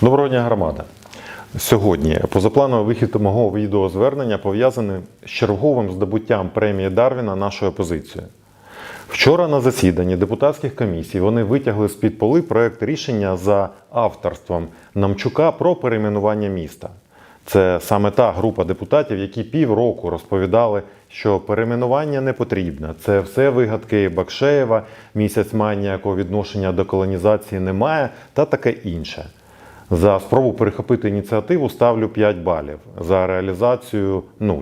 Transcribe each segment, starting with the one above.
Доброго дня, громада. Сьогодні позаплановий вихід мого відеозвернення пов'язаний з черговим здобуттям премії Дарвіна нашою опозицією. Вчора на засіданні депутатських комісій вони витягли з-під поли проект рішення за авторством Намчука про перейменування міста. Це саме та група депутатів, які півроку розповідали, що перейменування не потрібно. Це все вигадки Бакшеєва, місяць має ніякого відношення до колонізації немає та таке інше. За спробу перехопити ініціативу ставлю 5 балів, за реалізацію 0.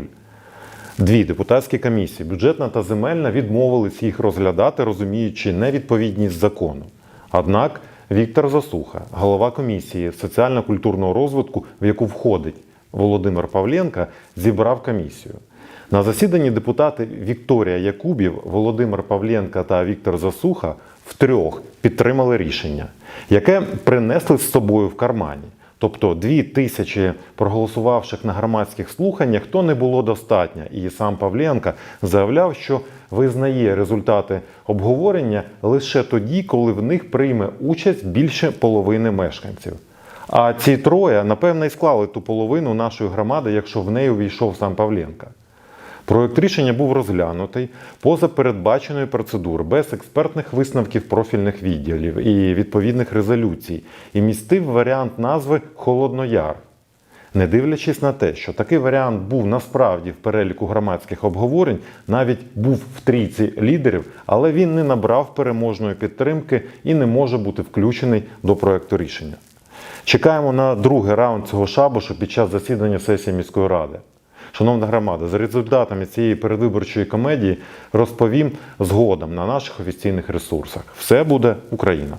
Дві депутатські комісії, бюджетна та земельна, відмовились їх розглядати, розуміючи невідповідність закону. Однак Віктор Засуха, голова комісії соціально-культурного розвитку, в яку входить Володимир Павленко, зібрав комісію. На засіданні депутати Вікторія Якубів, Володимир Павленко та Віктор Засуха втрьох підтримали рішення, яке принесли з собою в кармані. Тобто дві тисячі проголосувавших на громадських слуханнях то не було достатньо. І сам Павленко заявляв, що визнає результати обговорення лише тоді, коли в них прийме участь більше половини мешканців. А ці троє, напевно, і склали ту половину нашої громади, якщо в неї увійшов сам Павленко. Проект рішення був розглянутий поза передбаченої процедури, без експертних висновків профільних відділів і відповідних резолюцій, і містив варіант назви Холоднояр. Не дивлячись на те, що такий варіант був насправді в переліку громадських обговорень, навіть був в трійці лідерів, але він не набрав переможної підтримки і не може бути включений до проекту рішення. Чекаємо на другий раунд цього шабушу під час засідання сесії міської ради. Шановна громада, за результатами цієї передвиборчої комедії розповім згодом на наших офіційних ресурсах. Все буде Україна!